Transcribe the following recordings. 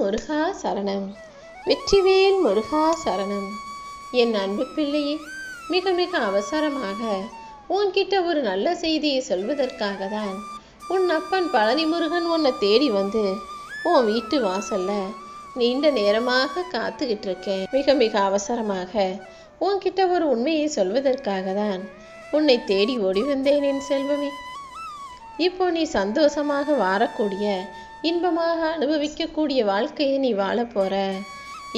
முருகா சரணம். வெற்றிவேல் முருகா சரணம். என் அன்பு பிள்ளையே மிக மிக அவசரமாக உன்கிட்ட ஒரு நல்ல செய்தியை சொல்வதற்காக தான் உன் அப்பன் பழனி முருகன் உன்னை தேடி வந்து உன் வீட்டு வாசல்ல நீண்ட நேரமாக காத்துக்கிட்டு இருக்கேன். மிக மிக அவசரமாக உன்கிட்ட ஒரு உண்மையை சொல்வதற்காக தான் உன்னை தேடி ஓடி வந்தேன் என் செல்வமே. இப்போ நீ சந்தோஷமாக வாழக்கூடிய இன்பமாக அனுபவிக்கக்கூடிய வாழ்க்கையை நீ வாழ போற.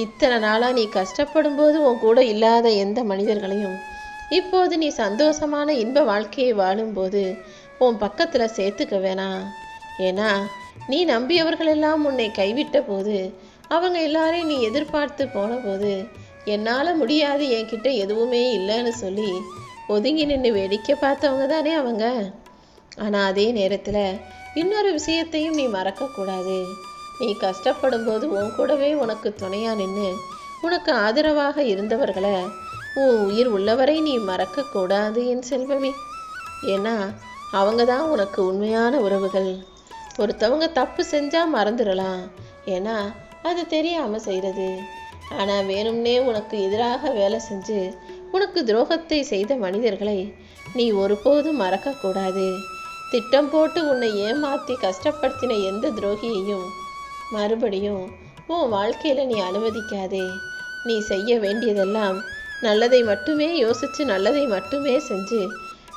இத்தனை நாளாக நீ கஷ்டப்படும் போது உன் கூட இல்லாத எந்த மனிதர்களையும் இப்போது நீ சந்தோஷமான இன்ப வாழ்க்கையை வாழும்போது உன் பக்கத்தில் சேர்த்துக்க வேணாம். ஏன்னா நீ நம்பியவர்களெல்லாம் உன்னை கைவிட்ட போது அவங்க எல்லாரையும் நீ எதிர்பார்த்து போன போது என்னால் முடியாது என்கிட்ட எதுவுமே இல்லைன்னு சொல்லி ஒதுங்கி நின்று வேடிக்கை பார்த்தவங்க தானே அவங்க. ஆனால் அதே நேரத்தில் இன்னொரு விஷயத்தையும் நீ மறக்கக்கூடாது. நீ கஷ்டப்படும் போது உன் கூடவே உனக்கு துணையாக நின்று உனக்கு ஆதரவாக இருந்தவர்களை உன் உயிர் உள்ளவரை நீ மறக்கக்கூடாது என் செல்வமே. ஏன்னா அவங்க தான் உனக்கு உண்மையான உறவுகள். ஒருத்தவங்க தப்பு செஞ்சால் மறந்துடலாம். ஏன்னா அது தெரியாமல் செய்கிறது ஆனால் வேணும்னே உனக்கு எதிராக வேலை செஞ்சு உனக்கு துரோகத்தை செய்த மனிதர்களை நீ ஒருபோதும் மறக்கக்கூடாது. திட்டம் போட்டு உன்னை ஏமாற்றி கஷ்டப்படுத்தின எந்த துரோகியையும் மறுபடியும் உன் வாழ்க்கையில் நீ அனுமதிக்காதே. நீ செய்ய வேண்டியதெல்லாம் நல்லதை மட்டுமே யோசித்து நல்லதை மட்டுமே செஞ்சு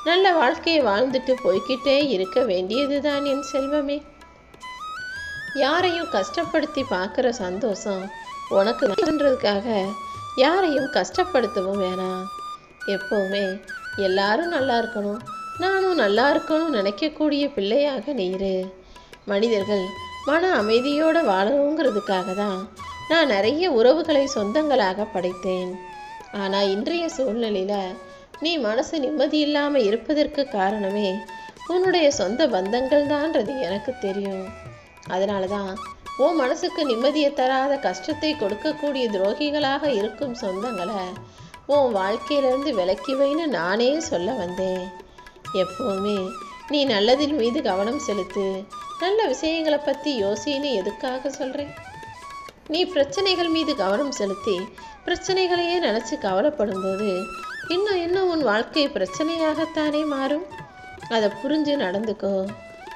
நல்ல வாழ்க்கையை வாழ்ந்துட்டு போய்கிட்டே இருக்க வேண்டியதுதான் என் செல்வமே. யாரையும் கஷ்டப்படுத்தி பார்க்குற சந்தோஷம் உனக்கு வேணுன்றதுக்காக யாரையும் கஷ்டப்படுத்தவும் வேணாம். எப்போவுமே எல்லாரும் நல்லா இருக்கணும். நானும் நல்லா இருக்கணும் நினைக்கக்கூடிய பிள்ளையாக நீரு. மனிதர்கள் மன அமைதியோடு வாழணுங்கிறதுக்காக தான் நான் நிறைய உறவுகளை சொந்தங்களாக படைத்தேன். ஆனால் இன்றைய சூழ்நிலையில் நீ மனசு நிம்மதி இல்லாமல் இருப்பதற்கு காரணமே உன்னுடைய சொந்த பந்தங்கள் தான்றது எனக்கு தெரியும். அதனால தான் உன் மனசுக்கு நிம்மதியை தராத கஷ்டத்தை கொடுக்கக்கூடிய துரோகிகளாக இருக்கும் சொந்தங்களை உன் வாழ்க்கையிலேருந்து விலக்கி வைன்னு நானே சொல்ல வந்தேன். எப்போவுமே. நீ நல்லதின் மீது கவனம் செலுத்து. நல்ல விஷயங்களை பற்றி யோசின்னு எதுக்காக சொல்கிறேன் நீ பிரச்சனைகள் மீது கவனம் செலுத்தி பிரச்சனைகளையே நினச்சி கவலைப்படும்போது இன்னும் இன்னும் உன் வாழ்க்கை பிரச்சனையாகத்தானே மாறும்? அதை புரிஞ்சு நடந்துக்கோ.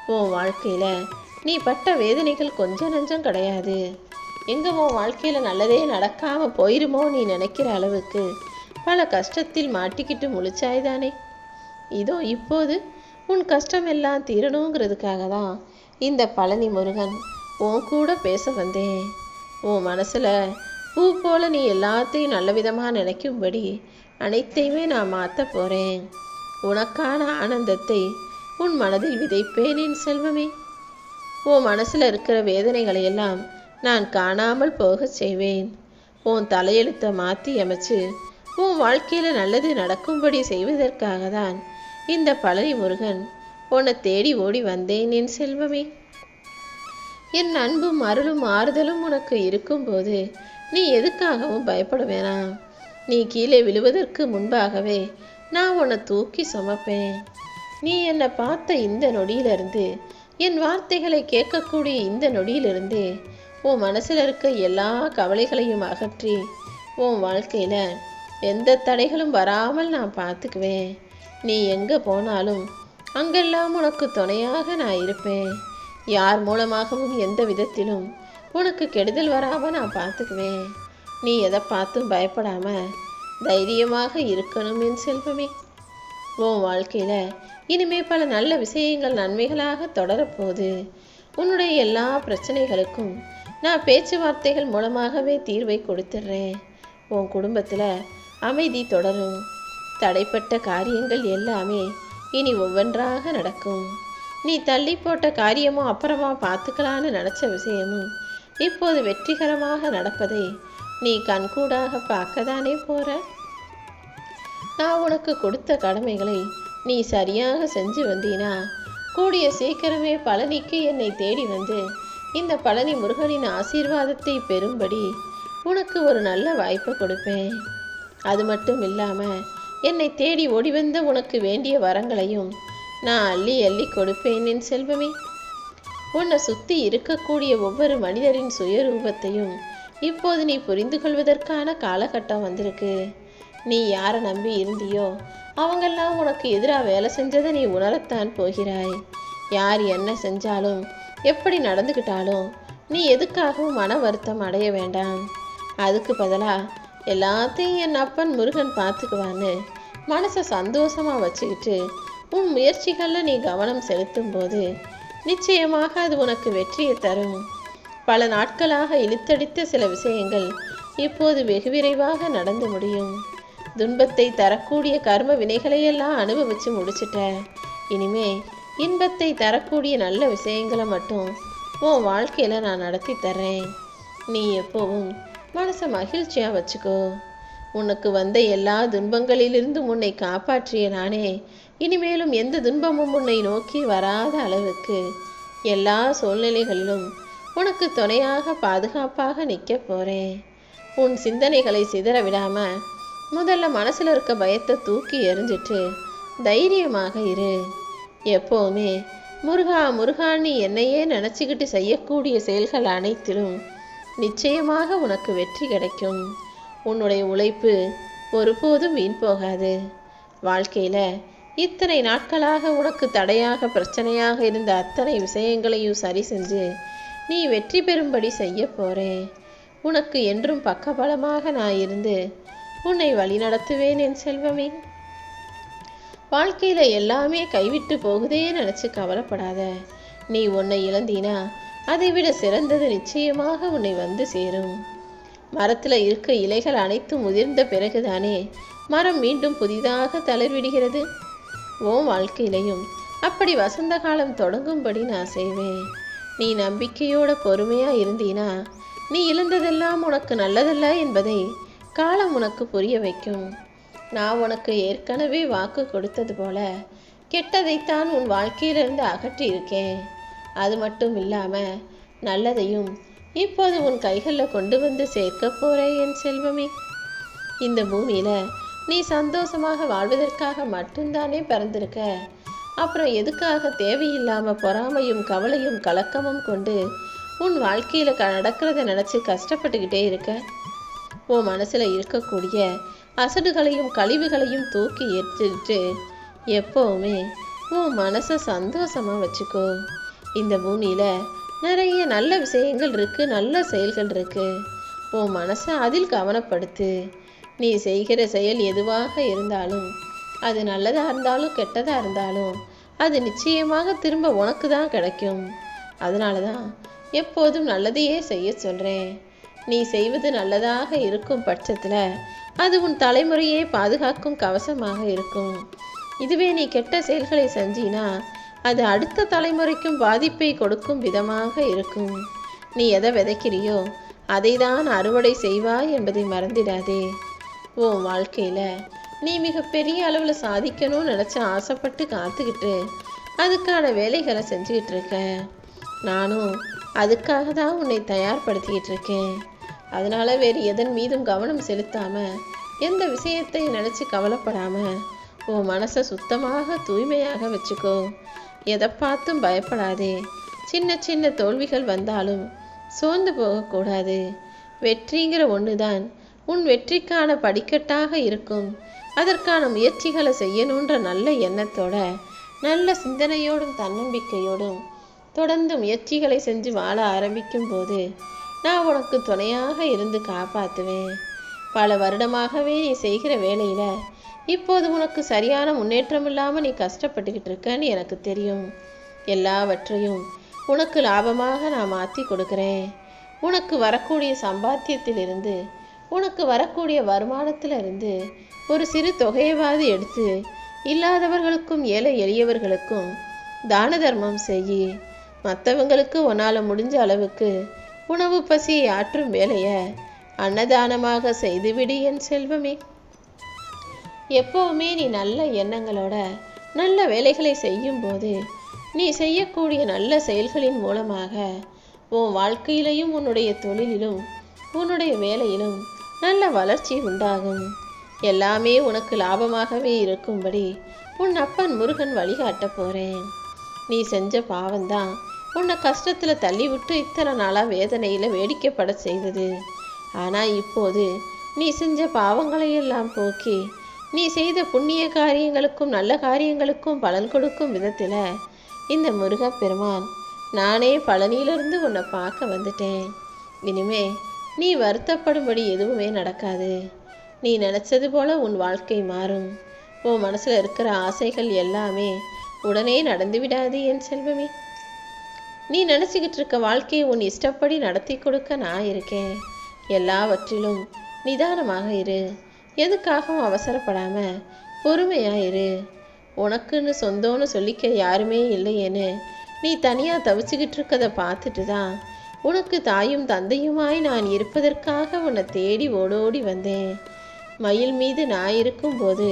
உன் வாழ்க்கையில் நீ பட்ட வேதனைகள் கொஞ்சம் நஞ்சம் கிடையாது. எங்கே உன் வாழ்க்கையில் நல்லதே நடக்காமல் போயிருமோ நீ நினைக்கிற அளவுக்கு பல கஷ்டத்தில் மாட்டிக்கிட்டு முழிச்சாய்தானே. இதோ இப்போது உன் கஷ்டம் எல்லாம் தீரணுங்கிறதுக்காக தான் இந்த பழனி முருகன் உன் கூட பேச வந்தேன். உன் மனசில் பூ போல நீ எல்லாத்தையும் நல்ல விதமாக நினைக்கும்படி அனைத்தையுமே நான் மாற்ற போகிறேன் உனக்கான ஆனந்தத்தை உன் மனதில் விதைப்பேன் என் செல்வமே. உன் மனசில் இருக்கிற வேதனைகளை எல்லாம் நான் காணாமல் போகச் செய்வேன். உன் தலையெழுத்தை மாற்றி அமைச்சு உன் வாழ்க்கையில் நல்லது நடக்கும்படி செய்வதற்காக தான் இந்த பழனி முருகன் உன்னை தேடி ஓடி வந்தேன் என் செல்வமே. என் அன்பும் அருளும் ஆறுதலும் உனக்கு இருக்கும்போது நீ எதுக்காகவும் பயப்பட வேணாம். நீ கீழே விழுவதற்கு முன்பாகவே நான் உன்னை தூக்கி சுமப்பேன். நீ என்னை பார்த்த இந்த நொடியிலிருந்து என் வார்த்தைகளை கேட்கக்கூடிய இந்த நொடியிலிருந்து உன் மனசில் இருக்க எல்லா கவலைகளையும் அகற்றி உன் வாழ்க்கையில் எந்த தடைகளும் வராமல் நான் பார்த்துக்குவேன். நீ எங்கே போனாலும் அங்கெல்லாம் உனக்கு துணையாக நான் இருப்பேன். யார் மூலமாகவும் எந்த விதத்திலும் உனக்கு கெடுதல் வராமல் நான் பார்த்துக்குவேன். நீ எதை பார்த்தும் பயப்படாம தைரியமாக இருக்கணும் என் செல்வமே. உன் வாழ்க்கையில் இனிமே பல நல்ல விஷயங்கள் நன்மைகளாக தொடரப்போகுது. உன்னுடைய எல்லா பிரச்சனைகளுக்கும் நான் பேச்சுவார்த்தைகள் மூலமாகவே தீர்வை கொடுத்துட்றேன். உன் குடும்பத்தில் அமைதி தொடரும். தடைப்பட்ட காரியங்கள் எல்லாமே இனி ஒவ்வொன்றாக நடக்கும். நீ தள்ளி போட்ட காரியமும் அப்புறமா பார்த்துக்கலான்னு நினச்ச விஷயமும் இப்போது வெற்றிகரமாக நடப்பதை நீ கண்கூடாக பார்க்கதானே போற? நான் உனக்கு கொடுத்த கடமைகளை நீ சரியாக செஞ்சு வந்தீனா கூடிய சீக்கிரமே பழனிக்கு என்னை தேடி வந்து இந்த பழனி முருகனின் ஆசீர்வாதத்தை பெறும்படி உனக்கு ஒரு நல்ல வாய்ப்பை கொடுப்பேன். அது மட்டும் இல்லாமல் என்னை தேடி ஓடிவந்த உனக்கு வேண்டிய வரங்களையும் நான் அள்ளி அள்ளி கொடுப்பேன் என் செல்வமே. உன்னை சுத்தி இருக்கக்கூடிய ஒவ்வொரு மனிதரின் சுயரூபத்தையும் இப்போது நீ புரிந்து கொள்வதற்கான காலகட்டம் வந்திருக்கு. நீ யாரை நம்பி இருந்தியோ அவங்கெல்லாம் உனக்கு எதிராக வேலை செஞ்சதை நீ உணரத்தான் போகிறாய். யார் என்ன செஞ்சாலும் எப்படி நடந்துக்கிட்டாலும் நீ எதுக்காகவும் மன வருத்தம் அடைய வேண்டாம். அதுக்கு பதிலாக எல்லாத்தையும் என் அப்பன் முருகன் பார்த்துக்குவான்னு மனசை சந்தோஷமாக வச்சுக்கிட்டு உன் முயற்சிகளில் நீ கவனம் செலுத்தும் போது நிச்சயமாக அது உனக்கு வெற்றியை தரும். பல நாட்களாக இழுத்தடித்த சில விஷயங்கள் இப்போது வெகு விரைவாக நடந்து முடியும். துன்பத்தை தரக்கூடிய கர்ம வினைகளையெல்லாம் அனுபவிச்சு முடிச்சிட்ட. இனிமே இன்பத்தை தரக்கூடிய நல்ல விஷயங்களை மட்டும் உன் வாழ்க்கையில் நான் நடத்தி தர்றேன். நீ எப்போவும் மனசை மகிழ்ச்சியாக வச்சுக்கோ. உனக்கு வந்த எல்லா துன்பங்களிலிருந்தும் உன்னை காப்பாற்றிய நானே. இனிமேலும் எந்த துன்பமும் உன்னை நோக்கி வராத அளவுக்கு எல்லா சூழ்நிலைகளிலும் உனக்கு துணையாக பாதுகாப்பாக நிற்க போகிறேன் உன் சிந்தனைகளை சிதற விடாமல் முதல்ல மனசில் இருக்க பயத்தை தூக்கி எறிஞ்சிட்டு தைரியமாக இரு. எப்போவுமே முருகா முருகா நீ என்னையே நினச்சிக்கிட்டு செய்யக்கூடிய செயல்கள் அனைத்திலும் நிச்சயமாக உனக்கு வெற்றி கிடைக்கும். உன்னுடைய உழைப்பு ஒருபோதும் வீண் போகாது. வாழ்க்கையில் இத்தனை நாட்களாக உனக்கு தடையாக பிரச்சனையாக இருந்த அத்தனை விஷயங்களையும் சரி செஞ்சு நீ வெற்றி பெறும்படி செய்ய போறேன். உனக்கு என்றும் பக்கபலமாக நான் இருந்து உன்னை வழிநடத்துவேன் என் செல்வமே. வாழ்க்கையில் எல்லாமே கைவிட்டு போகுதே நினச்சி கவலைப்படாத. நீ உன்னை இழந்தீனா அதைவிட சிறந்தது நிச்சயமாக உன்னை வந்து சேரும். மரத்தில் இருக்க இலைகள் அனைத்தும் முதிர்ந்த பிறகுதானே மரம் மீண்டும் புதிதாக தளர்விடுகிறது. ஓ வாழ்க்கையிலையும் அப்படி வசந்த காலம் தொடங்கும்படி நான் செய்வேன். நீ நம்பிக்கையோட பொறுமையா இருந்தீனா நீ இழந்ததெல்லாம் உனக்கு நல்லதல்ல என்பதை காலம் உனக்கு புரிய வைக்கும். நான் உனக்கு ஏற்கனவே வாக்கு கொடுத்தது போல கெட்டதைத்தான் உன் வாழ்க்கையிலிருந்து அகற்றி இருக்கேன் அது மட்டும் இல்லாமல் நல்லதையும் இப்போது உன் கைகளில் கொண்டு வந்து சேர்க்க போறேன் என் செல்வமே. இந்த பூமியில் நீ சந்தோஷமாக வாழ்வதற்காக மட்டும்தானே பிறந்திருக்க. அப்புறம் எதுக்காக தேவையில்லாமல் பொறாமையும் கவலையும் கலக்கமும் கொண்டு உன் வாழ்க்கையில் க நடக்கிறத நினச்சி கஷ்டப்பட்டுக்கிட்டே இருக்க? உன் மனசில் இருக்கக்கூடிய அசடுகளையும் கழிவுகளையும் தூக்கி எரிச்சிட்டு எப்போவுமே உன் மனசை சந்தோஷமாக வச்சுக்கோ. இந்த பூமியில் நிறைய நல்ல விஷயங்கள் இருக்குது நல்ல செயல்கள் இருக்குது உன் மனசை அதில் கவனப்படுத்து. நீ செய்கிற செயல் எதுவாக இருந்தாலும் அது நல்லதாக இருந்தாலும் கெட்டதாக இருந்தாலும் அது நிச்சயமாக திரும்ப உனக்கு தான் கிடைக்கும். அதனால தான் எப்போதும் நல்லதையே செய்ய சொல்கிறேன் நீ செய்வது நல்லதாக இருக்கும் பட்சத்தில் அது உன் தலைமுறையை பாதுகாக்கும் கவசமாக இருக்கும். இதுவே நீ கெட்ட செயல்களை செஞ்சினா அது அடுத்த தலைமுறைக்கும் பாதிப்பை கொடுக்கும் விதமாக இருக்கும். நீ எதை விதைக்கிறியோ அதை தான் அறுவடை செய்வாய் என்பதை மறந்திடாதே. உன் வாழ்க்கையில் நீ மிகப்பெரிய அளவில் சாதிக்கணும்னு நினச்சி ஆசைப்பட்டு காத்துக்கிட்டு அதுக்கான வேலைகளை செஞ்சுக்கிட்டு இருக்க. நானும் அதுக்காக தான் உன்னை தயார்படுத்திக்கிட்டு இருக்கேன். அதனால் வேறு எதன் மீதும் கவனம் செலுத்தாமல் எந்த விஷயத்தை நினச்சி கவலைப்படாமல் உன் மனசை சுத்தமாக தூய்மையாக வச்சுக்கோ. எதை பார்த்தும் பயப்படாதே. சின்ன சின்ன தோல்விகள் வந்தாலும் சோர்ந்து போகக்கூடாது. வெற்றிங்கிற ஒன்று தான் உன் வெற்றிக்கான படிக்கட்டாக இருக்கும். அதற்கான முயற்சிகளை செய்யணுன்ற நல்ல எண்ணத்தோட நல்ல சிந்தனையோடும் தன்னம்பிக்கையோடும் தொடர்ந்து முயற்சிகளை செஞ்சு வாழ ஆரம்பிக்கும் போது நான் உனக்கு துணையாக இருந்து காப்பாற்றுவேன் பல வருடமாகவே நீ செய்கிற வேலையில இப்போது உனக்கு சரியான முன்னேற்றம் இல்லாமல் நீ கஷ்டப்பட்டுக்கிட்டு இருக்கன்னு எனக்கு தெரியும். எல்லாவற்றையும் உனக்கு லாபமாக நான் மாற்றி கொடுக்குறேன். உனக்கு வரக்கூடிய சம்பாத்தியத்திலிருந்து உனக்கு வரக்கூடிய வருமானத்திலிருந்து ஒரு சிறு தொகையவாது எடுத்து இல்லாதவர்களுக்கும் ஏழை எளியவர்களுக்கும் தான தர்மம் செய் மற்றவங்களுக்கு உன்னால் முடிஞ்ச அளவுக்கு உணவு பசியை ஆற்றும் வேலையை அன்னதானமாக செய்துவிடு என் செல்வமே. எப்போவுமே நீ நல்ல எண்ணங்களோட நல்ல வேலைகளை செய்யும்போது நீ செய்யக்கூடிய நல்ல செயல்களின் மூலமாக உன் வாழ்க்கையிலையும் உன்னுடைய தொழிலிலும் உன்னுடைய வேலையிலும் நல்ல வளர்ச்சி உண்டாகும். எல்லாமே உனக்கு லாபமாகவே இருக்கும்படி உன் அப்பன் முருகன் வழிகாட்ட போறேன். நீ செஞ்ச பாவம்தான் உன்னை கஷ்டத்தில் தள்ளிவிட்டு இத்தனை நாளாக வேதனையில் வேடிக்கைப்பட செய்தது. ஆனால் இப்போது நீ செஞ்ச பாவங்களை எல்லாம் போக்கி நீ செய்த புண்ணிய காரியங்களுக்கும் நல்ல காரியங்களுக்கும் பலன் கொடுக்கும் விதத்தில் இந்த முருகப்பெருமான் நானே பழனியிலிருந்து உன்னை பார்க்க வந்துட்டேன். இனிமே நீ வருத்தப்படும்படி எதுவுமே நடக்காது. நீ நினச்சது போல உன் வாழ்க்கை மாறும். உன் மனசில் இருக்கிற ஆசைகள் எல்லாமே உடனே நடந்து விடாது என் செல்வமே. நீ நினச்சிக்கிட்டு இருக்க வாழ்க்கையை உன் இஷ்டப்படி நடத்தி கொடுக்க நான் இருக்கேன். எல்லாவற்றிலும் நிதானமாக இரு. எதுக்காகவும் அவசரப்படாம பொறுமையா இரு உனக்குன்னு சொந்தம்னு சொல்லிக்க யாருமே இல்லையேன்னு நீ தனியாக தவிச்சுக்கிட்டு இருக்கத பார்த்துட்டு தான் உனக்கு தாயும் தந்தையுமாய் நான் இருப்பதற்காக உன்னை தேடி ஓடோடி வந்தேன். மயில் மீது நான் இருக்கும்போது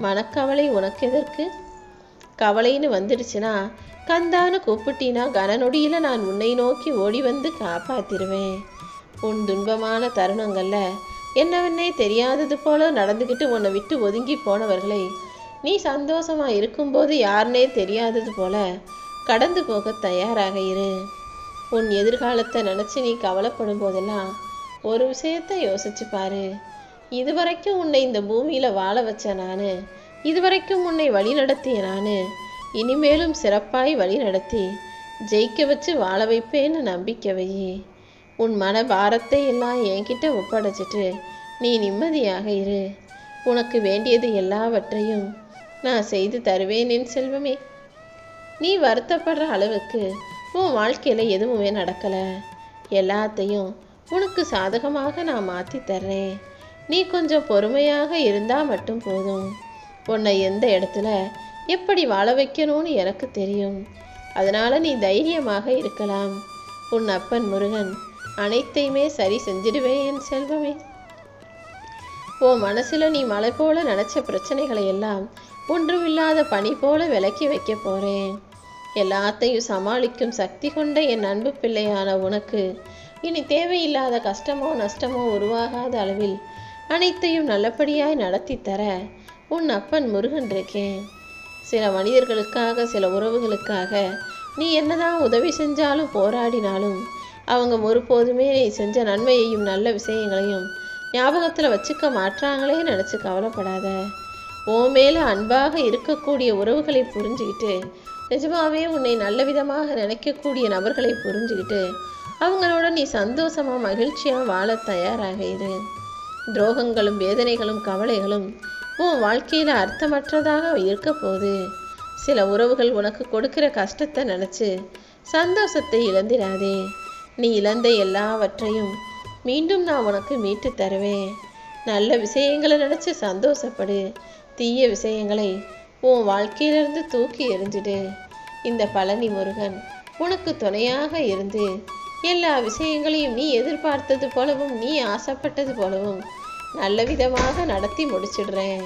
மனக்கவலை உனக்கு எதற்கு? கவலைன்னு வந்துடுச்சுன்னா கந்தான்னு கூப்பிட்டினா கனநொடியில் நான் உன்னை நோக்கி ஓடி வந்து காப்பாத்திருவேன். உன் துன்பமான தருணங்களில் என்னவென்னே தெரியாதது போல நடந்துக்கிட்டு உன்னை விட்டு ஒதுங்கி போனவர்களை நீ சந்தோஷமா இருக்கும்போது யாருனே தெரியாதது போல கடந்து போக தயாராக இரு. உன் எதிர்காலத்தை நினச்சி நீ கவலைப்படும் போதெல்லாம் ஒரு விஷயத்தை யோசிச்சு பாரு. இதுவரைக்கும் உன்னை இந்த பூமியில் வாழ வச்ச நான் இதுவரைக்கும் உன்னை வழி நடத்திய நான் இனிமேலும் சிறப்பாய் வழி நடத்தி ஜெயிக்க வச்சு வாழ வைப்பேன்னு நம்பிக்கை வை உன் மன பாரத்தை எல்லாம் என்கிட்ட ஒப்படைச்சிட்டு நீ நிம்மதியாக இரு. உனக்கு வேண்டியது எல்லாவற்றையும் நான் செய்து தருவேன் என் செல்வமே. நீ வருத்தப்படுற அளவுக்கு உன் வாழ்க்கையில் எதுவுமே நடக்கலை. எல்லாத்தையும் உனக்கு சாதகமாக நான் மாற்றி தர்றேன். நீ கொஞ்சம் பொறுமையாக இருந்தால் மட்டும் போதும். உன்னை எந்த இடத்துல எப்படி வாழ வைக்கணும்னு எனக்கு தெரியும். அதனால் நீ தைரியமாக இருக்கலாம். உன் அப்பன் முருகன் அனைத்தையுமே சரி செஞ்சிடுவேன் என் செல்வமே. உன் மனசில் நீ மலை போல நினச்ச பிரச்சனைகளை எல்லாம் ஒன்றுமில்லாத பனி போல விலக்கி வைக்க போகிறேன் எல்லாத்தையும் சமாளிக்கும் சக்தி கொண்ட என் அன்பு பிள்ளையான உனக்கு இனி தேவையில்லாத கஷ்டமோ நஷ்டமோ உருவாகாத அளவில் அனைத்தையும் நல்லபடியாய் நடத்தி தர உன் அப்பன் முருகன் இருக்கேன். சில மனிதர்களுக்காக சில உறவுகளுக்காக நீ என்னதான் உதவி செஞ்சாலும் போராடினாலும் அவங்க ஒருபோதுமே நீ செஞ்ச நன்மையையும் நல்ல விஷயங்களையும் ஞாபகத்தில் வச்சுக்க மாற்றாங்களே நினச்சி கவலைப்படாத. ஓ மேலே அன்பாக இருக்கக்கூடிய உறவுகளை புரிஞ்சுக்கிட்டு நிஜமாவே உன்னை நல்ல விதமாக நினைக்கக்கூடிய நபர்களை புரிஞ்சுக்கிட்டு அவங்களோட நீ சந்தோஷமாக மகிழ்ச்சியாக வாழ தயாராக இரு. துரோகங்களும் வேதனைகளும் கவலைகளும் உன் வாழ்க்கையில் அர்த்தமற்றதாக இருக்க போகுது. சில உறவுகள் உனக்கு கொடுக்கிற கஷ்டத்தை நினச்சி சந்தோஷத்தை இழந்திராதே. நீ இழந்த எல்லாவற்றையும் மீண்டும் நான் உனக்கு மீட்டு தருவேன். நல்ல விஷயங்களை நினச்சி சந்தோஷப்படு. தீய விஷயங்களை உன் வாழ்க்கையிலிருந்து தூக்கி எறிஞ்சிடு. இந்த பழனி முருகன் உனக்கு துணையாக இருந்து எல்லா விஷயங்களையும் நீ எதிர்பார்த்தது போலவும் நீ ஆசைப்பட்டது போலவும் நல்ல விதமாக நடத்தி முடிச்சிடுறேன்.